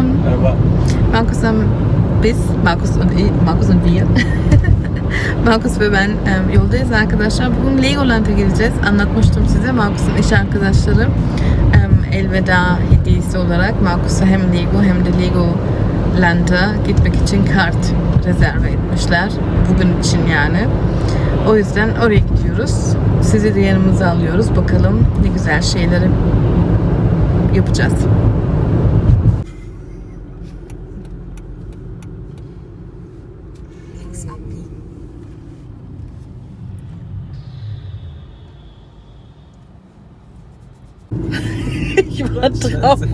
selam. Merhaba. Markus und biz, Markus und ich, Markus und wir. Markus ve ben em, yoldayız arkadaşlar. Bugün Legoland'a gideceğiz. Anlatmıştım size. Markus'un iş arkadaşları em, elveda hediyesi olarak Markus'a hem Lego hem de Legoland'a gitmek için kart rezerve etmişler. Bugün için yani. O yüzden oraya gidiyoruz. Sizi de yanımıza alıyoruz. Bakalım ne güzel şeyleri yapacağız. Drauf.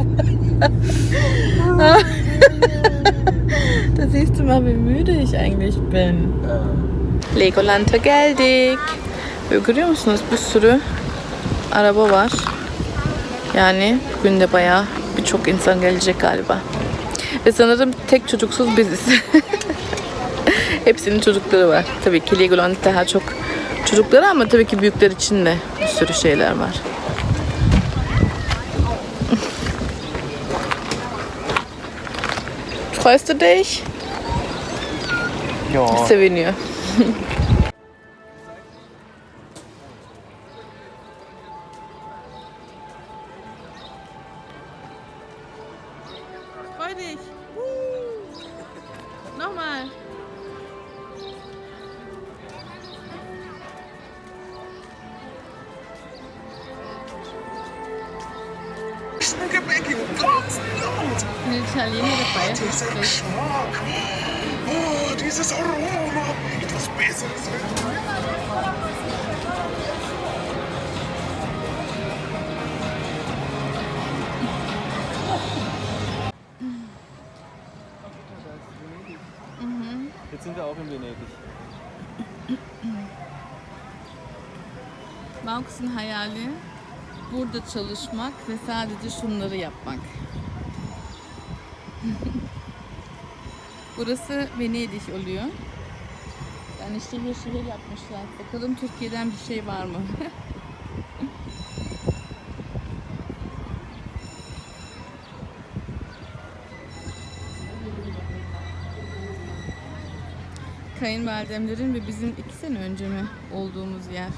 da siehst du mal, wie müde ich eigentlich bin. Legoland'a geldik. Ve görüyor musunuz? Bir sürü araba var. Yani bugün de bayağı birçok insan gelecek galiba. Ve sanırım tek çocuksuz biziz. Hepsinin çocukları var. Tabii ki Legoland daha çok çocukları ama tabii ki büyükler için de bir sürü şeyler var. Freust du dich? Ja. Seviniyor. Italiener dabei. Geschmack. Oh, dieses Aroma. Etwas Besseres wird. Jetzt sind wir auch in Venedig. Markus'un hayali burada çalışmak ve sadece şunları yapmak. Burası Venedik oluyor. Yani şehir şehir yapmışlar. Bakalım Türkiye'den bir şey var mı? Kayınvalidemlerin ve bizim iki sene önce mi olduğumuz yer.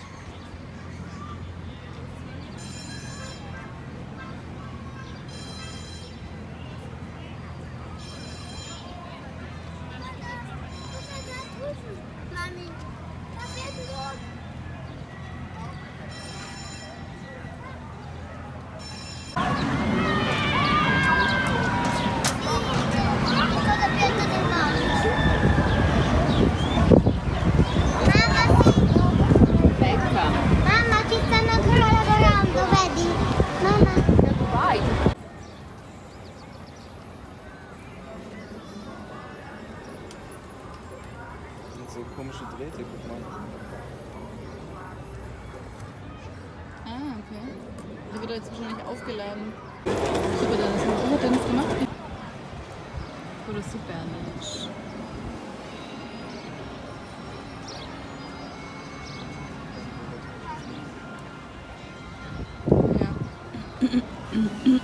mm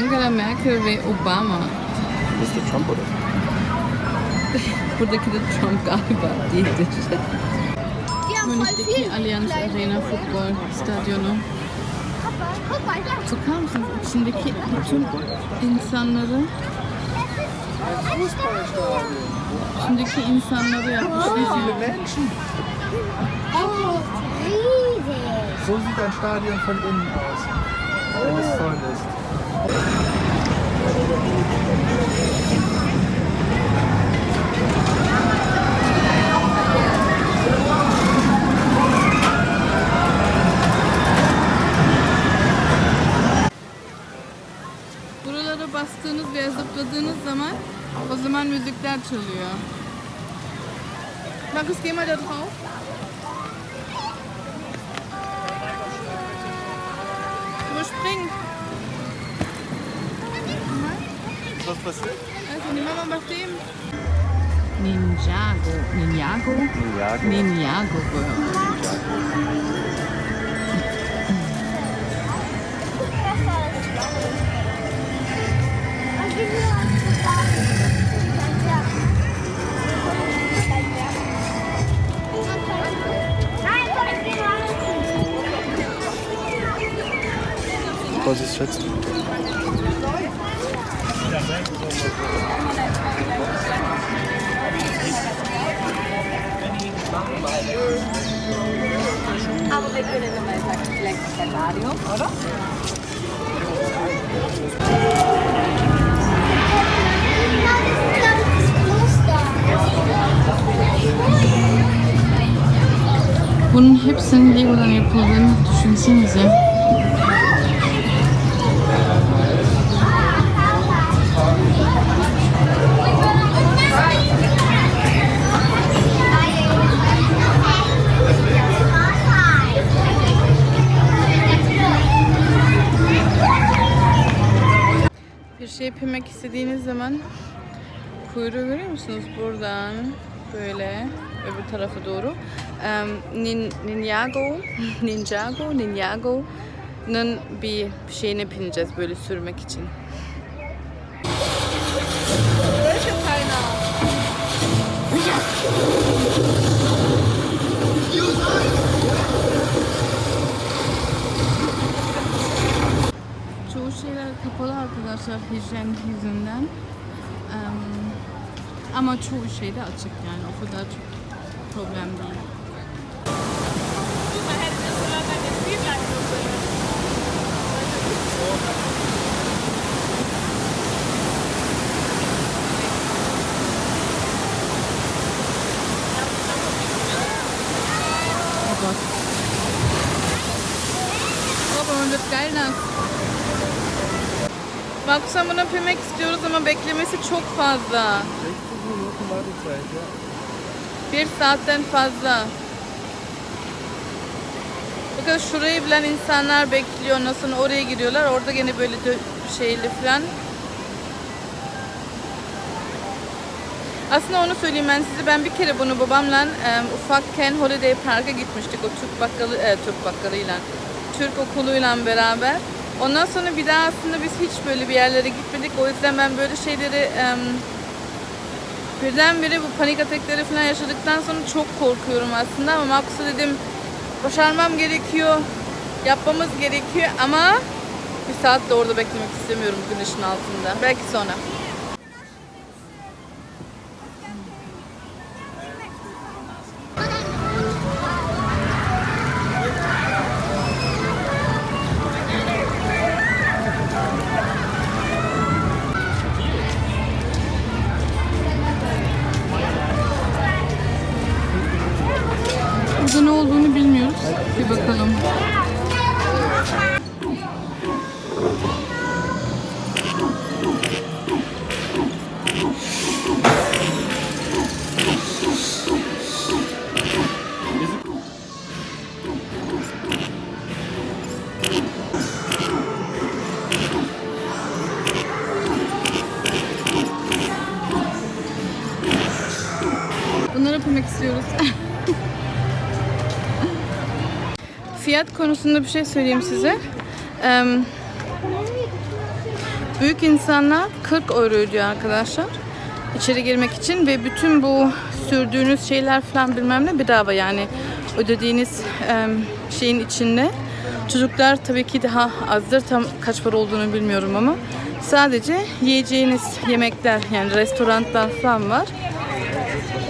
Angela Merkel wie Obama. Mr. Trump oder? Wurde der Trump gar überredet. Die haben voll viel. Allianz Arena Football Stadion. Ne? So kam es sind die Kinder insanları. Şimdiki insanları yapmış. Wie viele Menschen? So sieht ein Stadion von innen aus, wenn es voll ist. Buralara bastığınız veya zıpladığınız zaman O zaman müzikler çalıyor. Markus, geh mal da. Was passiert? Also, die Mama macht dem. Ninjago. Ninjago? Ninjago. Ninjago. Was ist schätzt? Bunun hepsinin Lego'dan yapıldığını düşünsenize. Bir şey yapmak istediğiniz zaman kuyruğu görüyor musunuz buradan böyle öbür tarafa doğru. Em, Nin, Ninjago, Ninjago, Ninjago'nun bir şeyine bineceğiz böyle sürmek için. Çoğu şeyler kapalı arkadaşlar hijyen yüzünden. Em, ama çoğu şey de açık yani o kadar çok problem değil. Oh Gott. Nass. Makbusan bunu öpmek istiyoruz ama beklemesi çok fazla. 60 Minuten Wartezeit, ja. Bir saatten fazla. Bakın şurayı bilen insanlar bekliyor. Sonra oraya giriyorlar. Orada gene böyle şeyli falan. Aslında onu söyleyeyim ben size. Ben bir kere bunu babamla e, ufakken Holiday Park'a gitmiştik. O Türk bakkalı, e, Türk bakkalıyla, Türk okuluyla beraber. Ondan sonra bir daha aslında biz hiç böyle bir yerlere gitmedik. O yüzden ben böyle şeyleri birdenbire bu panik atakları falan yaşadıktan sonra çok korkuyorum aslında ama Maks'a dedim başarmam gerekiyor, yapmamız gerekiyor ama bir saat de orada beklemek istemiyorum güneşin altında. Belki sonra. Burada ne olduğunu bilmiyoruz. Bir bakalım. Konusunda bir şey söyleyeyim size. Eee, büyük insanlar 40 euro ödüyor arkadaşlar. içeri girmek için ve bütün bu sürdüğünüz şeyler falan bilmem ne bedava yani ödediğiniz eee, şeyin içinde. Çocuklar tabii ki daha azdır. Tam kaç para olduğunu bilmiyorum ama sadece yiyeceğiniz yemekler yani restoranlar falan var.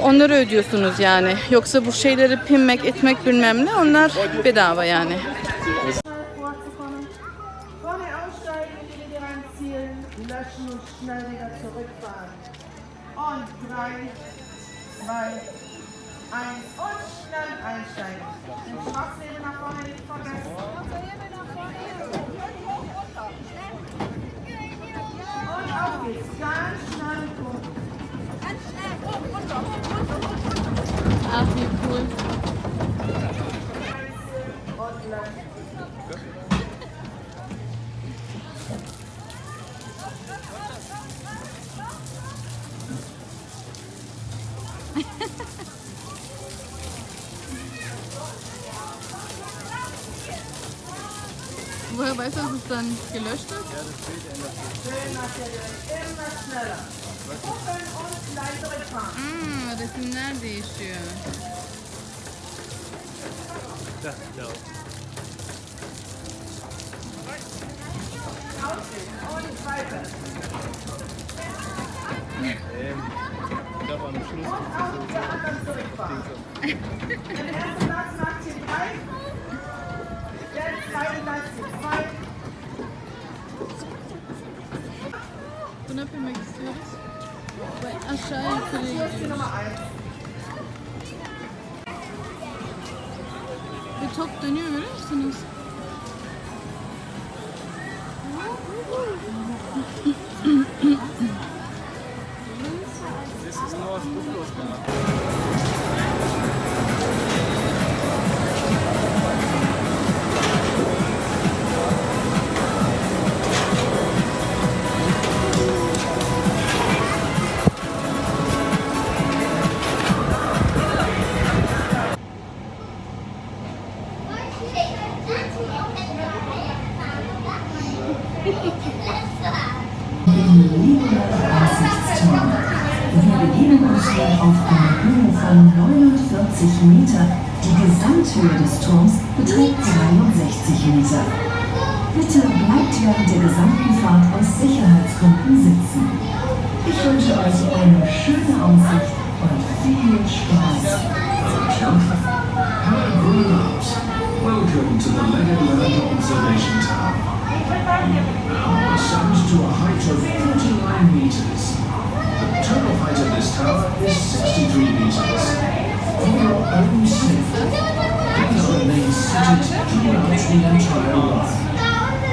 Onları ödüyorsunuz yani. Yoksa bu şeyleri pinmek, etmek bilmem ne onlar bedava yani. Und schnell wieder zurückfahren. Ach, wie cool. Woher weißt du, dass es dann gelöscht ist? Ja, das Bild ändert sich. Immer immer schneller. Aa, resimler değişiyor. İhr zwei. Bunu yapmak istiyoruz. Ve aşağı yukarı Hier ist die gidiyoruz. Ve top dönüyor görüyor musunuz? Das ist nur spruchlos Wir begeben uns hier auf einer Höhe von 49 Meter. Die Gesamthöhe des Turms beträgt 63 Meter. Bitte bleibt während der gesamten Fahrt aus Sicherheitsgründen sitzen. Ich wünsche euch eine schöne Aussicht und viel Spaß. Welcome to the Legoland Observation Tower. Now ascend to a height of 49 meters. The total height of this tower is 63 meters. For your own safety, please remain seated throughout the entire ride.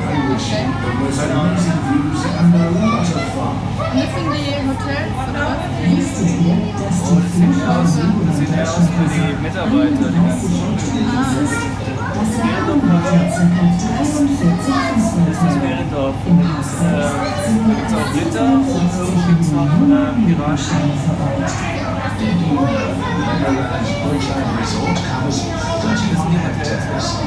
I wish you the most amazing views and a lot of fun. Nasıl die Hotel oder was? Wusstet ihr, die Fläche aus Sieht ja aus für die Sackgasse Hagenhotterplatz ca. 43 Fußballfelder. Im Hausfeld gibt es auch Ritter und irgendwie gibt es noch äh, Piraten. Also ein Resort kam es 13 Jahre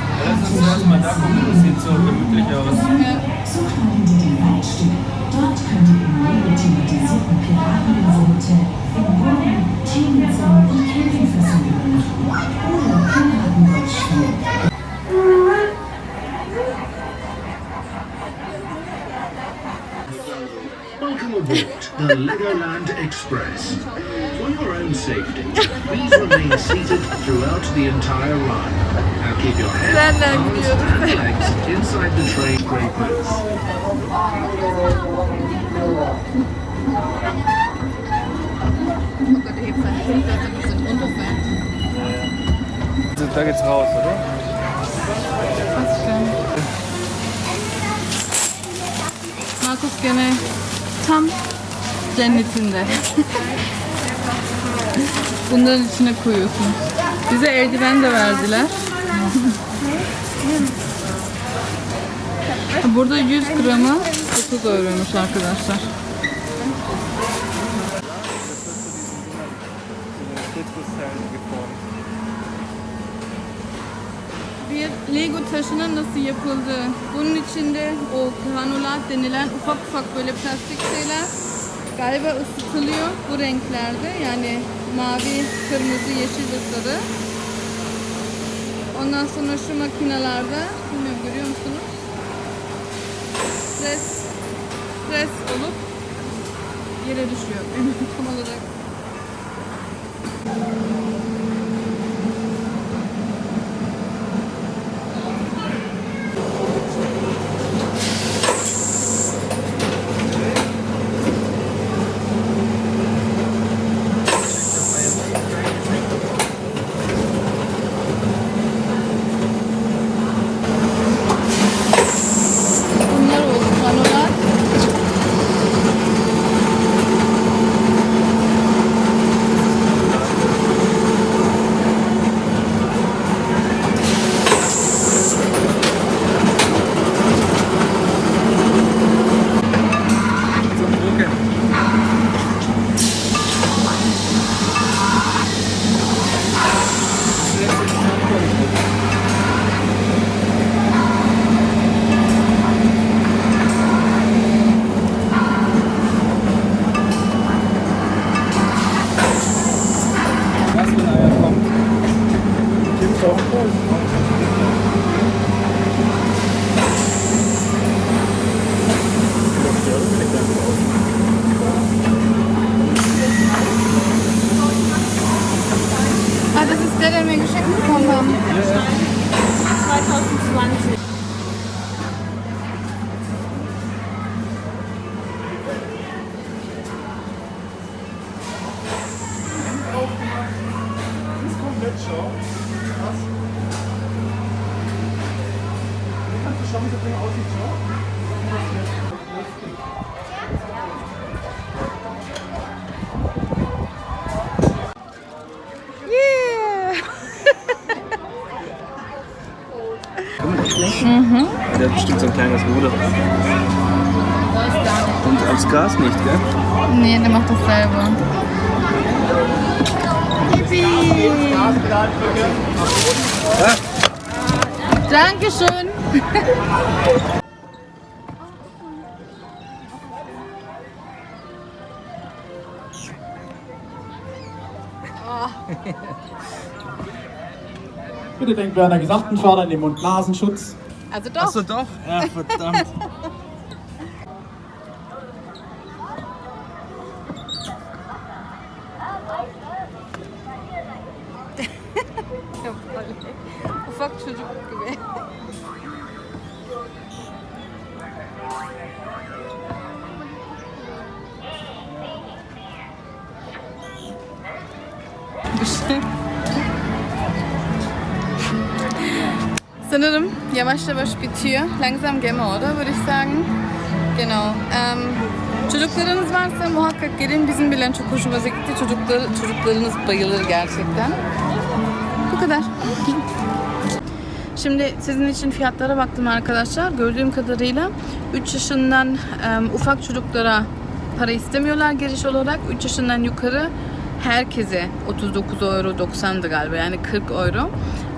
Mal da gucken, das sieht so gemütlich aus. Sucht mal hinter dem Waldstück. Dort könnt ihr im Lego-thematisierten Pirateninselhotel in Burgen, Teamzimmer und Campingversuche machen. Oder Piratenboot spielen. Welcome aboard the Legoland Express. your own safety, please remain seated throughout the entire ride. Now keep your hands, arms, and legs inside the train brake Also, da geht's raus, oder? Fast schon. Markus gerne Tam. Jenny Tinder. Bunların içine koyuyorsun. Bize eldiven de verdiler. Burada 100 gramı 30 euroymuş arkadaşlar. Bir Lego taşının nasıl yapıldığı. Bunun içinde o granulat denilen ufak ufak böyle plastik şeyler galiba ısıtılıyor bu renklerde. Yani mavi, kırmızı, yeşil ve sarı. Ondan sonra şu makinelerde, bilmiyorum görüyor musunuz? Pres, pres olup yere düşüyor. Tam olarak. Der hat bestimmt so ein kleines Ruder. Und aufs Gas nicht, gell? Nee, der macht das selber. Dankeschön. Bitte denkt während der gesamten Fahrt an den Mund-Nasenschutz. Also doch. Achso, doch? Ja, verdammt. Sanırım yavaş yavaş bitiyor. Langsam game over würde ich sagen. Genau. Ähm, çocuklarınız varsa muhakkak gelin. Bizim bilen çok hoşumuza gitti. Çocukları, çocuklarınız bayılır gerçekten. Bu kadar. Şimdi sizin için fiyatlara baktım arkadaşlar. Gördüğüm kadarıyla 3 yaşından em, ufak çocuklara para istemiyorlar giriş olarak. 3 yaşından yukarı herkese 39 euro 90'dı galiba yani 40 euro.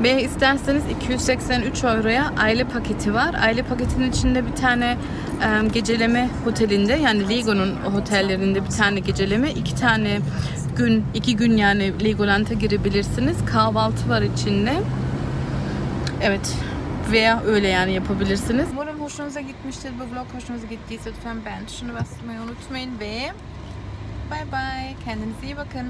Ve isterseniz 283 euroya aile paketi var. Aile paketinin içinde bir tane em, geceleme otelinde yani Lego'nun otellerinde bir tane geceleme, iki tane gün, iki gün yani Legoland'a girebilirsiniz. Kahvaltı var içinde. Evet. Veya öyle yani yapabilirsiniz. Umarım hoşunuza gitmiştir. Bu vlog hoşunuza gittiyse lütfen beğen tuşuna basmayı unutmayın ve bye bye. Kendinize iyi bakın.